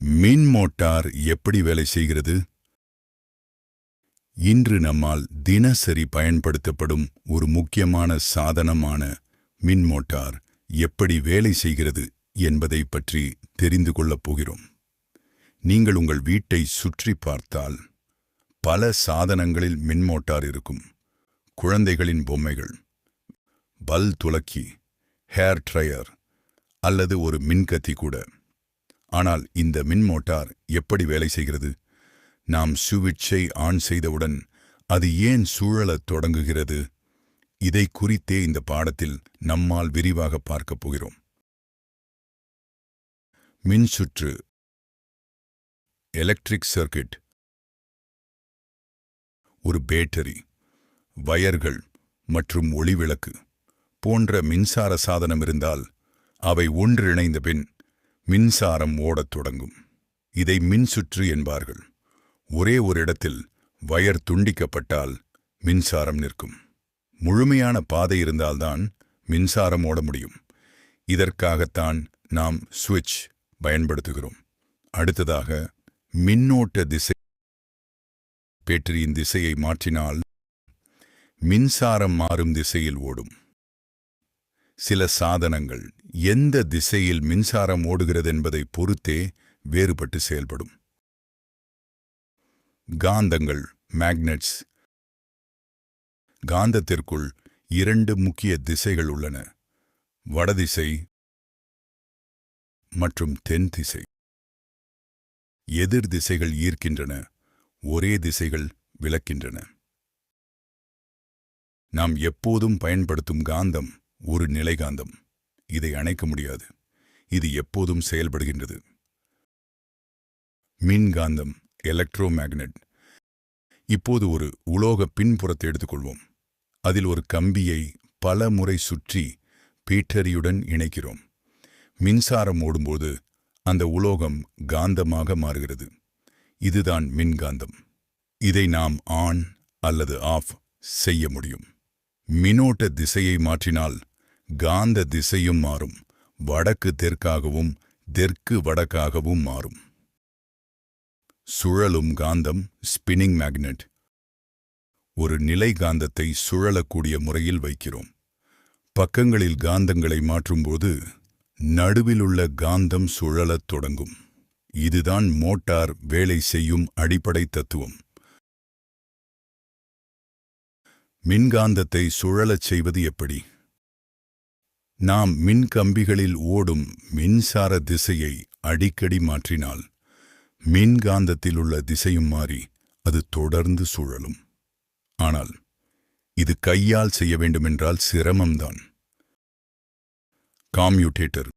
மின் மோட்டார் எப்படி வேலை செய்கிறது? இன்று நம்மால் தினசரி பயன்படுத்தப்படும் ஒரு முக்கியமான சாதனமான மின் மோட்டார் எப்படி வேலை செய்கிறது என்பதை பற்றி தெரிந்து கொள்ளப் போகிறோம். நீங்கள் உங்கள் வீட்டை சுற்றி பார்த்தால் பல சாதனங்களில் மின் மோட்டார் இருக்கும். குழந்தைகளின் பொம்மைகள் பல் துலக்கி ஹேர் ட்ரையர் அல்லது ஒரு மின்கத்தி கூட. ஆனால் இந்த மின் மோட்டார் எப்படி வேலை செய்கிறது? நாம் சுவிட்சை ஆன் செய்தவுடன் அது ஏன் சூழலத் தொடங்குகிறது? இதை குறித்தே இந்த பாடத்தில் நம்மால் விரிவாக பார்க்கப் போகிறோம். மின்சுற்று. எலக்ட்ரிக் சர்க்கிட் ஒரு பேட்டரி வயர்கள் மற்றும் ஒளிவிளக்கு போன்ற மின்சார சாதனம் இருந்தால் அவை ஒன்றிணைந்த பின் மின்சாரம் ஓடத் தொடங்கும். இதை மின்சுற்று என்பார்கள். ஒரே ஒரு இடத்தில் வயர் துண்டிக்கப்பட்டால் மின்சாரம் நிற்கும். முழுமையான பாதை இருந்தால்தான் மின்சாரம் ஓட முடியும். இதற்காகத்தான் நாம் சுவிட்ச் பயன்படுத்துகிறோம். அடுத்ததாக மின்னோட்ட திசை பேட்டரியின் திசையை மாற்றினால் மின்சாரம் மாறும் திசையில் ஓடும். சில சாதனங்கள் எந்த திசையில் மின்சாரம் ஓடுகிறது என்பதை பொறுத்தே வேறுபட்டு செயல்படும். காந்தங்கள் மேக்னெட்ஸ் காந்தத்திற்குள் இரண்டு முக்கிய திசைகள் உள்ளன. வடதிசை மற்றும் தென் திசை எதிர் திசைகள் ஈர்க்கின்றன ஒரே திசைகள் விளக்கின்றன. நாம் எப்போதும் பயன்படுத்தும் காந்தம் ஒரு நிலைகாந்தம். இதை அணைக்க முடியாது. இது எப்போதும் செயல்படுகின்றது. மின்காந்தம் எலக்ட்ரோ மேக்னெட் இப்போது ஒரு உலோக பின்புறத்தை எடுத்துக்கொள்வோம். அதில் ஒரு கம்பியை பல முறை சுற்றி பீட்டரியுடன் இணைக்கிறோம். மின்சாரம் ஓடும்போது அந்த உலோகம் காந்தமாக மாறுகிறது. இதுதான் மின்காந்தம். இதை நாம் ஆன் அல்லது ஆஃப் செய்ய முடியும். மின்னோட்ட திசையை மாற்றினால் காந்த திசையும் மாறும். வடக்கு தெற்காகவும் தெற்கு வடக்காகவும் மாறும். சுழலும் காந்தம் ஸ்பின்னிங் மேக்னெட் ஒரு நிலை காந்தத்தை சுழலக்கூடிய முறையில் வைக்கிறோம். பக்கங்களில் காந்தங்களை மாற்றும்போது நடுவிலுள்ள காந்தம் சுழலத் தொடங்கும். இதுதான் மோட்டார் வேலை செய்யும் அடிப்படை தத்துவம். மின்காந்தத்தை சுழலச் செய்வது எப்படி? நாம் மின் கம்பிகளில் ஓடும் மின்சார திசையை அடிக்கடி மாற்றினால் மின்காந்தத்தில் உள்ள திசையும் மாறி அது தொடர்ந்து சுழலும். ஆனால் இது கையால் செய்ய வேண்டுமென்றால் சிரமம்தான். காம்யூட்டேட்டர்.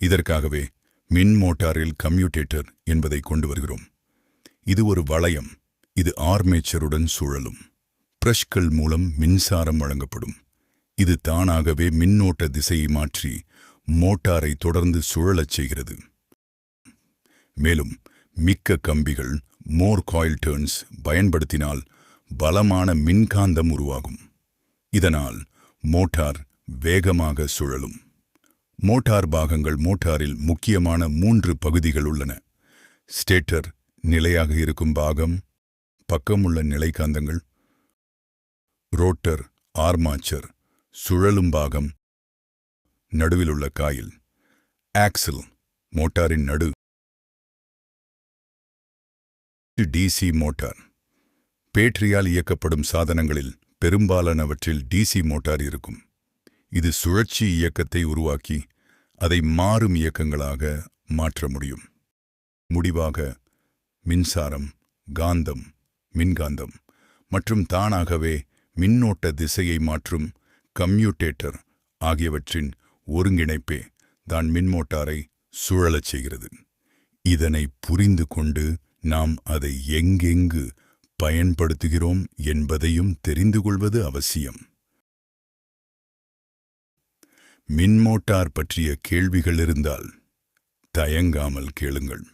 இதற்காகவே மின் மோட்டாரில் கம்யூட்டேட்டர் என்பதை கொண்டு வருகிறோம். இது ஒரு வளையம். இது ஆர்மேச்சருடன் சுழலும். பிரஷ்கள் மூலம் மின்சாரம் வழங்கப்படும். இது தானாகவே மின்னோட்ட திசையை மாற்றி மோட்டாரை தொடர்ந்து சுழலச் செய்கிறது. மேலும் மிக்க கம்பிகள் மோர் காயில் டேர்ன்ஸ் பயன்படுத்தினால் பலமான மின்காந்தம் உருவாகும். இதனால் மோட்டார் வேகமாக சுழலும். மோட்டார் பாகங்கள் மோட்டாரில் முக்கியமான மூன்று பகுதிகள் உள்ளன. ஸ்டேட்டர் நிலையாக இருக்கும் பாகம் பக்கமுள்ள நிலைக்காந்தங்கள் ரோட்டர் ஆர்மாச்சர் சுழலும் பாகம். நடுவிலுள்ள காயில். ஆக்சில் மோட்டாரின் நடு. DC motor. பேட்டரியால் இயக்கப்படும் சாதனங்களில் பெரும்பாலானவற்றில் டிசி மோட்டார் இருக்கும். இது சுழற்சி இயக்கத்தை உருவாக்கி அதை மாறும் இயக்கங்களாக மாற்ற முடியும். முடிவாக மின்சாரம் காந்தம் மின்காந்தம் மற்றும் தானாகவே மின்னோட்ட திசையை மாற்றும் கம்யூட்டேட்டர் ஆகியவற்றின் ஒருங்கிணைப்பே தான் மின்மோட்டாரை சுழலச் செய்கிறது. இதனை புரிந்து கொண்டு நாம் அதை எங்கெங்கு பயன்படுத்துகிறோம் என்பதையும் தெரிந்து கொள்வது அவசியம். மின்மோட்டார் பற்றிய கேள்விகள் இருந்தால் தயங்காமல் கேளுங்கள்.